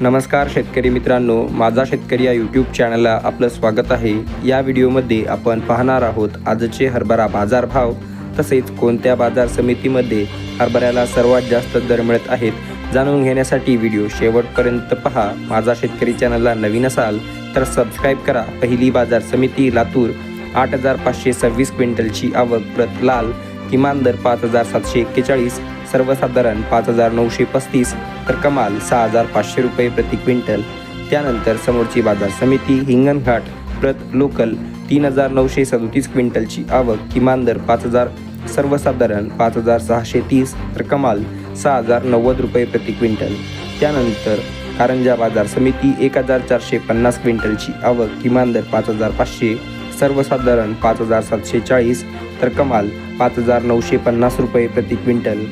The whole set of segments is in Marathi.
नमस्कार शेतकरी मित्रांनो माझा शेतकरी या यूट्यूब चॅनलला आपलं स्वागत आहे. या व्हिडिओमध्ये आपण पाहणार आहोत आजचे हरभरा बाजारभाव तसेच कोणत्या बाजार समितीमध्ये हरभऱ्याला सर्वात जास्त दर मिळत आहेत जाणून घेण्यासाठी व्हिडिओ शेवटपर्यंत पहा. माझा शेतकरी चॅनलला नवीन असाल तर सबस्क्राईब करा. पहिली बाजार समिती लातूर आठ हजार पाचशे सव्वीस क्विंटलची आवक प्रत लाल किमान दर पाच हजार सातशे एक्केचाळीस सर्वसाधारण पाच हजार नऊशे पस्तीस तर कमाल सहा हजार पाचशे रुपये प्रति क्विंटल. त्यानंतर समोरची बाजार समिती हिंगणघाट प्रत लोकल तीन हजार नऊशे सदोतीस क्विंटलची आवक किमान दर पाच हजार सर्वसाधारण पाच हजार सहाशे तीस तर कमाल सहा हजार नव्वद रुपये प्रति क्विंटल. त्यानंतर कारंजा बाजार समिती एक हजार चारशे पन्नास क्विंटलची आवक किमान दर पाच हजार पाचशे सर्वसाधारण पाच हजार सातशे चाळीस तर कमाल पाच हजार नऊशे पन्नास रुपये प्रति क्विंटल.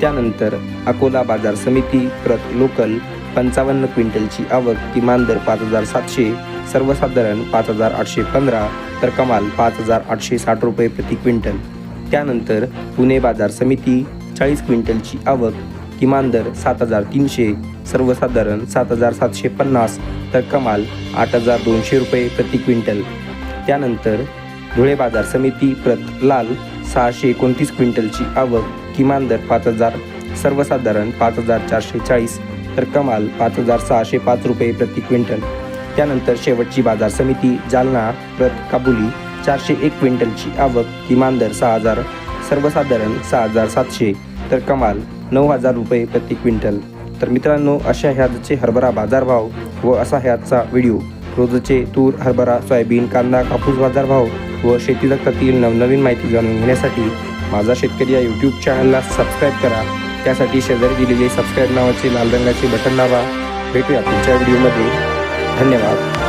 त्यानंतर अकोला बाजार समिती प्रत लोकल पंचावन्न क्विंटलची आवक किमान दर पाच हजार सातशे सर्वसाधारण पाच हजार आठशे पंधरा तर कमाल पाच हजार आठशे साठ रुपये प्रति क्विंटल. त्यानंतर पुणे बाजार समिती चाळीस क्विंटलची आवक किमान दर सात हजार तीनशे सर्वसाधारण सात हजार सातशे पन्नास तर कमाल आठ हजार दोनशे रुपये प्रति क्विंटल. त्यानंतर धुळे बाजार समिती प्रत लाल सहाशे एकोणतीस क्विंटलची आवक किमान दर पाच हजार सर्वसाधारण पाच हजार चारशे चाळीस तर कमाल पाच हजार सहाशे पाच रुपये प्रति क्विंटल. त्यानंतर शेवटची बाजार समिती जालना प्रत काबुली चारशे एक क्विंटलची आवक किमान दर सहा हजार सर्वसाधारण सहा हजार सातशे तर कमाल नऊ हजार रुपये प्रति क्विंटल. तर मित्रांनो अशा ह्याचे हरभरा बाजारभाव व असा ह्याचा व्हिडिओ. रोजचे तूर हरभरा सोयाबीन कांदा कापूस बाजारभाव व शेती जगतातील नवनवीन माहिती जाणून घेण्यासाठी माझा शेतकरी या यूट्यूब चॅनलला सबस्क्राईब करा. त्यासाठी शेजारी दिलेले सबस्क्राईब नावाचे लाल रंगाचे बटन दाबा. भेटूया पुढच्या व्हिडिओमध्ये धन्यवाद.